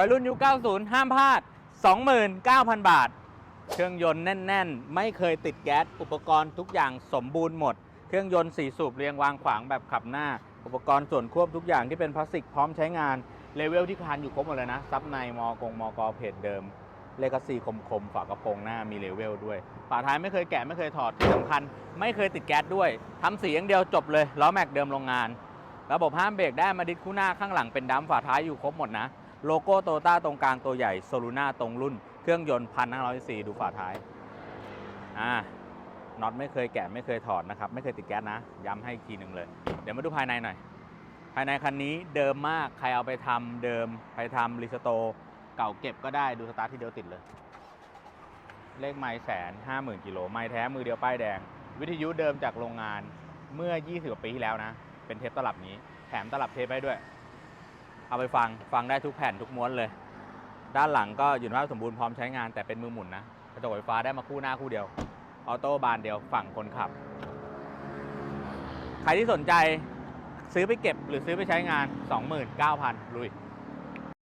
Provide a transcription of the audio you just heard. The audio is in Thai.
วัยรุ่นยุค 90 ห้ามพลาด 29,000 บาท เครื่องยนต์แน่น ๆ ไม่เคยติดแก๊ส อุปกรณ์ทุกอย่างสมบูรณ์หมด เครื่องยนต์สีสูบเรียงวางขวางแบบขับหน้า อุปกรณ์ส่วนควบทุกอย่างที่เป็นพลาสติกพร้อมใช้งาน เลเวลที่คานอยู่ครบหมดเลยนะ ซับในมอกงมอกอเพจเดิม เลกาซีคมคมๆฝากระโปรงหน้ามีเลเวลด้วย ฝาท้ายไม่เคยแกะไม่เคยถอด ที่สำคัญ ไม่เคยติดแก๊สด้วยทำสีอย่างเดียวจบเลย ล้อแม็กเดิมโรงงาน ระบบห้ามเบรกได้มาดิสคู่หน้าข้างหลังเป็นดัมฝาท้ายอยู่ครบหมดนะ โลโก้โตต้าตรงกลางตัวใหญ่โซลูน่าตรงรุ่น เครื่องยนต์พันห้าร้อยซีดูฝาท้าย อ่า น็อตไม่เคยแกะไม่เคยถอดนะครับ ไม่เคยติดแก๊สนะ ย้ำให้อีกทีหนึ่งเลย เดี๋ยวมาดูภายในหน่อย ภายในคันนี้เดิมมาก ใครเอาไปทำเดิม ไปทำรีสโตเก่าเก็บก็ได้ ดูสตาร์ทที่เดียวติดเลย เลขไม้แสนห้าหมื่นกิโล ไม้แท้มือเดียวป้ายแดง วิทยุเดิมจากโรงงานเมื่อ 20กว่าปีที่แล้วนะ เป็นเทปตลับนี้ แถมตลับเทปให้ด้วย เอาไปฟังฟังได้ทุกแผ่นทุกม้วนเลย ด้านหลังก็อยู่ในภาพสมบูรณ์พร้อมใช้งานแต่เป็นมือหมุนนะกระจกไฟฟ้าได้มาคู่หน้าคู่เดียวออโต้บานเดียวฝั่งคนขับ ใครที่สนใจซื้อไปเก็บหรือซื้อไปใช้งาน 29,000ลุย